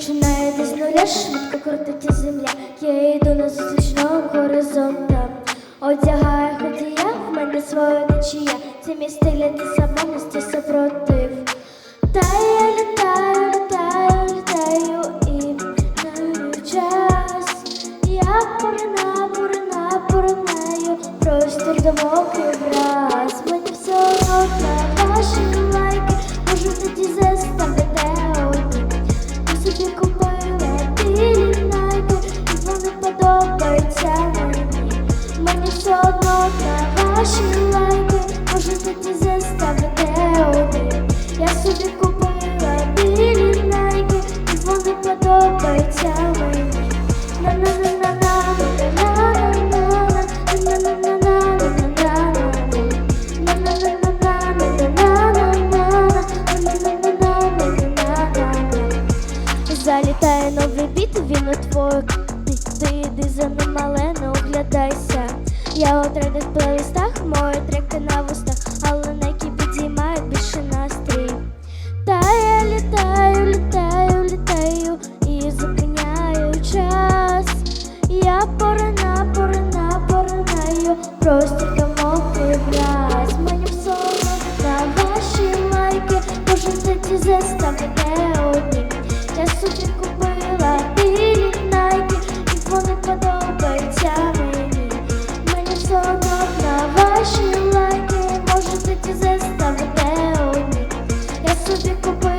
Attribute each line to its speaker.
Speaker 1: Починаєте з нуля, швидко крутиться земля, я йду на зустрічного горизонта. Одягає ходія, в мене своє течія, це мій стиль, ти сама місті супротив. Та я літаю, літаю, літаю і знаю час. Я поринаю, порина, поринаю, простір домов. Все ваші лайки, можу тоді заставити одні. Я собі купила білі найки, і вони подобаються мені. Залітає новий біт, він у твою ти, ти йди за ним, але не оглядайся. Я у трендах плейлистах, мої треки на вустах, але на які підіймають більше настрій. Та я літаю, літаю, літаю і зупиняю час. Я порина, порина, поринаю, простір думок і враз. Мені все одно на ваші лайки, можете ті заставити Hoje é culpa